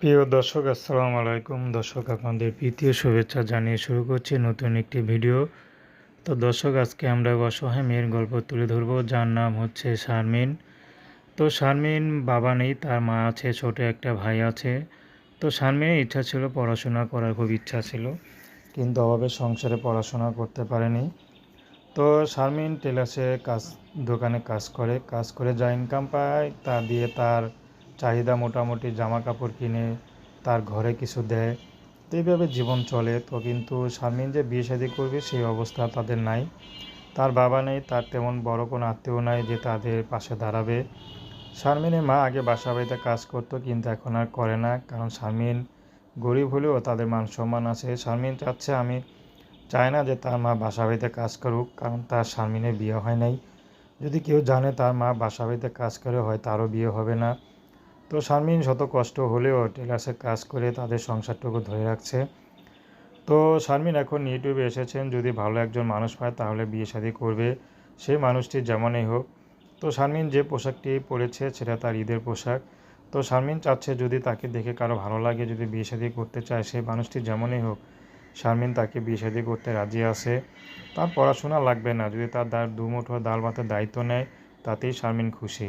প্রিয় দর্শক, আসসালামু আলাইকুম। দর্শক, আপনাদের প্রীতীয় শুভেচ্ছা জানিয়ে শুরু করছি নতুন একটি ভিডিও। তো দর্শক, আজকে আমরা অসহায় মেয়ের গল্প তুলে ধরবো, যার নাম হচ্ছে শারমিন। তো শারমিন বাবা নেই, তার মা আছে, ছোট একটা ভাই আছে। তো শারমিনের ইচ্ছা ছিল পড়াশোনা করার, খুব ইচ্ছা ছিল। কিন্তু অভাবে সংসারে পড়াশোনা করতে পারেনি। তো শারমিন টেলার্সে কাজ, দোকানে কাজ করে। কাজ করে যা ইনকাম পায়, তা দিয়ে তার চাহিদা মোটামুটি জামা কাপড় কিনে তার ঘরে কিছু দেয়, তো এইভাবে জীবন চলে। তো কিন্তু শারমিন যে বিয়ে শাদী করবে সেই অবস্থা তাদের নাই। তার বাবা নেই, তার তেমন বড় কোনো আত্মীয় নাই যে তাদের পাশে দাঁড়াবে। শারমিনের মা আগে বাসা বাড়িতে কাজ করতো, কিন্তু এখন আর করে না। কারণ শারমিন গরিব হলেও তাদের মান সম্মান আছে। শারমিন চাচ্ছে আমি চায় না যে তার মা বাসা বাড়িতে কাজ করুক, কারণ তার শারমিনের বিয়ে হয় নাই। যদি কেউ জানে তার মা বাসা বাড়িতে কাজ করে হয় তারও বিয়ে হবে না। তো শারমিন শত কষ্ট হলেও টেলার্সে কাজ করে তাদের সংসারটুকু ধরে রাখছে। তো শারমিন এখন ইউটিউবে এসেছেন, যদি ভালো একজন মানুষ পায় তাহলে বিয়ে শাদী করবে। সেই মানুষটি যেমনই হোক। তো শারমিন যে পোশাকটি পরেছে সেটা তার ঈদের পোশাক। তো শারমিন চাচ্ছে যদি তাকে দেখে কারও ভালো লাগে, যদি বিয়ে শাদী করতে চায় সেই মানুষটি যেমনই হোক, শারমিন তাকে বিয়ে শাদী করতে রাজি আছে। তার পড়াশোনা লাগবে না, যদি তার দা দুমুঠো ডাল ভাতের দায়িত্ব নেয়, তাতেই শারমিন খুশি।